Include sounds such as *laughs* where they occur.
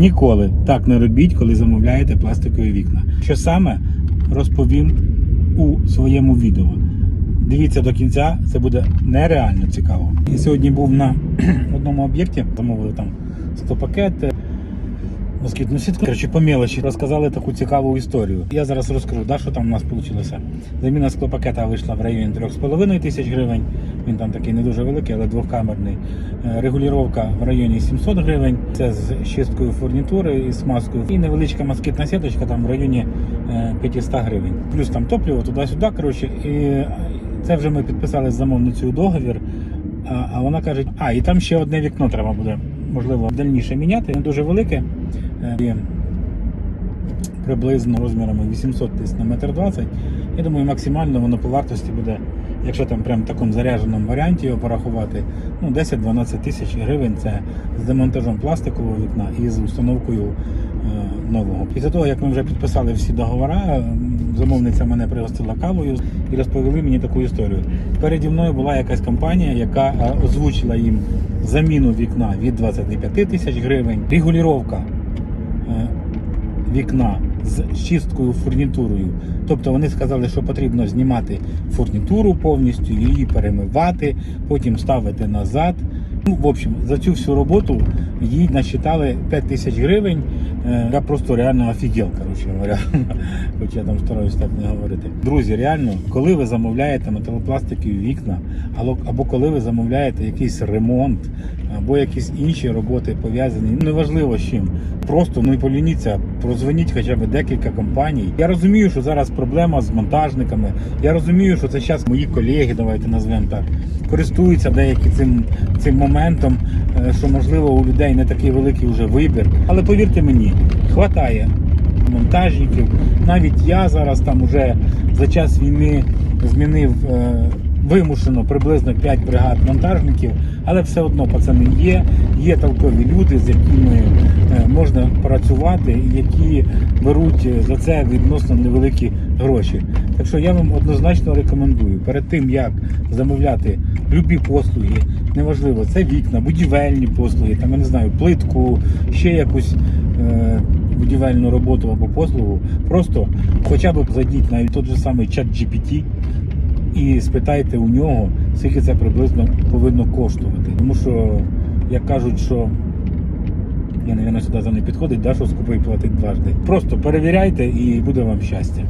Ніколи так не робіть, коли замовляєте пластикові вікна. Що саме розповім у своєму відео. Дивіться до кінця, це буде нереально цікаво. Я сьогодні був на *clears throat* одному об'єкті, замовили там 100 пакет, москітну сітку. Коротше, по мелочі розказали таку цікаву історію. Я зараз розкажу, да, що там у нас вийшло. Заміна склопакета вийшла в районі 3,5 тисяч гривень. Він там такий не дуже великий, але двохкамерний. Е, Регулювання в районі 700 гривень. Це з чисткою фурнітури і смазкою. І невеличка москітна сіточка там в районі е, 500 гривень. Плюс там топливо туди-сюди. Коротше, і це вже ми підписали з замовницею договір. А вона каже, а і там ще одне вікно треба буде, можливо, дальніше міняти. Не дуже велике. Е, приблизно розмірами 800 десь на метр 20. Я думаю, максимально воно по вартості буде, якщо там прям в такому зарядженому варіанті його порахувати, ну 10-12 тисяч гривень це з демонтажом пластикового вікна і з установкою е, нового. Після того, як ми вже підписали всі договори, замовниця мене пригостила кавою і розповіли мені таку історію. Переді мною була якась компанія, яка е, озвучила їм заміну вікна від 25 тисяч гривень, регулювання е, вікна з чисткою фурнітурою. Тобто вони сказали, що потрібно знімати фурнітуру повністю, її перемивати, потім ставити назад. Ну, в общем, за цю всю роботу їй насчитали 5 тисяч гривень. Е, Я просто реально офігел, коротше говоря. *laughs* Хоч я там стараюсь так не говорити. Друзі, реально, коли ви замовляєте металопластикові вікна, або, коли ви замовляєте якийсь ремонт, або якісь інші роботи пов'язані, ну, неважливо з чим. Просто ну і полініться, прозвоніть хоча б декілька компаній. Я розумію, що зараз проблема з монтажниками. Я розумію, що це зараз мої колеги, давайте назвемо так, користуються деякі цим, цим моментом, е, що можливо у людей не такий великий вже вибір. Але повірте мені, хватає монтажників. Навіть я зараз там уже за час війни змінив е, вимушено приблизно 5 бригад монтажників, але все одно пацани є. Є толкові люди, з якими е, можна працювати, які беруть е, за це відносно невеликі гроші. Так що я вам однозначно рекомендую перед тим як замовляти любі послуги, неважливо, це вікна, будівельні послуги, там я не знаю, плитку, ще якусь. Е, Будівельну роботу або послугу, просто хоча б зайдіть на той же самий чат GPT і спитайте у нього, скільки це приблизно повинно коштувати. Тому що, як кажуть, що я, мабуть, сюди за не підходить, да, що скупий платить дважди. Просто перевіряйте і буде вам щастя.